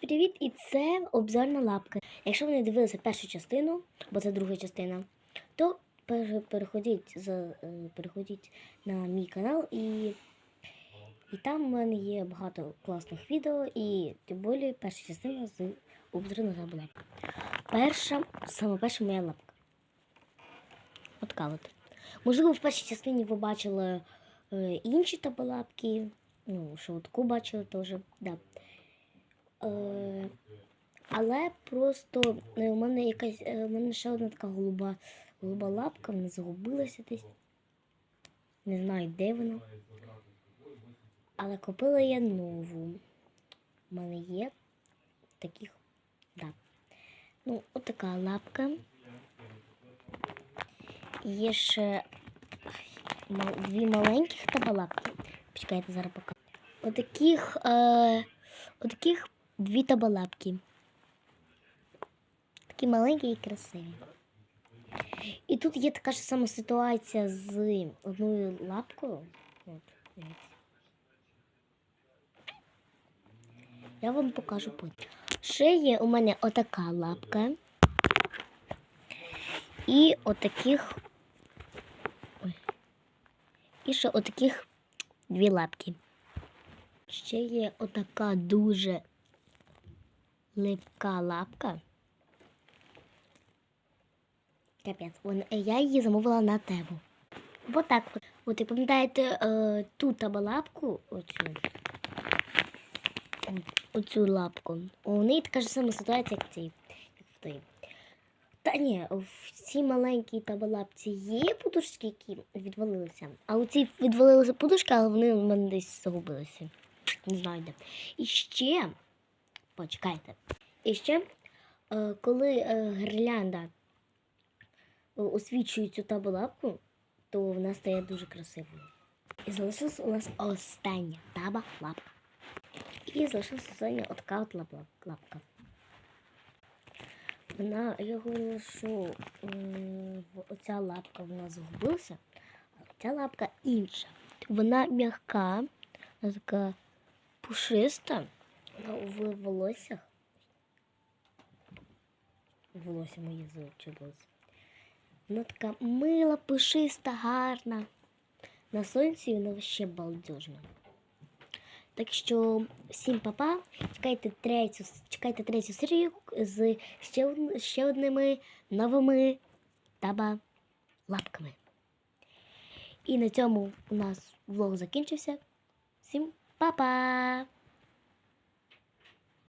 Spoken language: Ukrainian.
Привіт! І це обзорна лапка. Якщо ви не дивилися першу частину, бо це друга частина, то переходіть, за, е, переходіть на мій канал і, і там в мене є багато класних відео і тим більше перша частина з обзорної лапки. Перша, саме перша моя лапка. От от. Можливо, в першій частині ви бачили е, інші табалапки. Ну, що таку бачили теж. Да. Е, але просто е, у мене якась е, у мене ще одна така голуба, голуба лапка, вона загубилася десь. Не знаю, де вона. Але купила я нову. У мене є таких. Да. Ну, отака лапка. Є ще дві маленьких табалапки. Почекайте, зараз покажу. Отаких, е, отаких дві табалапки. Такі маленькі і красиві. І тут є така ж сама ситуація з одною лапкою. От. Я вам покажу потім. Ще є у мене отака лапка. І отаких. Ой. І ще отаких дві лапки. Ще є отака дуже липка лапка. Капець, я її замовила на тему. Вот так от. От і пам'ятаєте е, ту табалапку, оцю, оцю лапку. У неї така ж сама ситуація, як, цій, як в той. Та ні, в цій маленькій табалапці є подушки, які відвалилися. А у цій відвалилися подушки, але вони в мене десь загубилися. Не знаю. І ще, почекайте. І ще, е, коли е, гірлянда е, освічує цю табалапку, то вона стає дуже красивою. І залишилась у нас остання таба лапка. І залишилася остання отака от лапка. Вона, я говорила, що оця лапка вона загубилася, а ця лапка інша. Вона м'яка, вона така пушиста, в волоссях. Волосся моє залучилось. Вона така мила, пушиста, гарна. На сонці вона ще балдежна. Так що всім папа. Чекайте третю, чекайте третю серію з ще, од- ще одними новими таба лапками. І на цьому у нас влог закінчився. Всім па-па!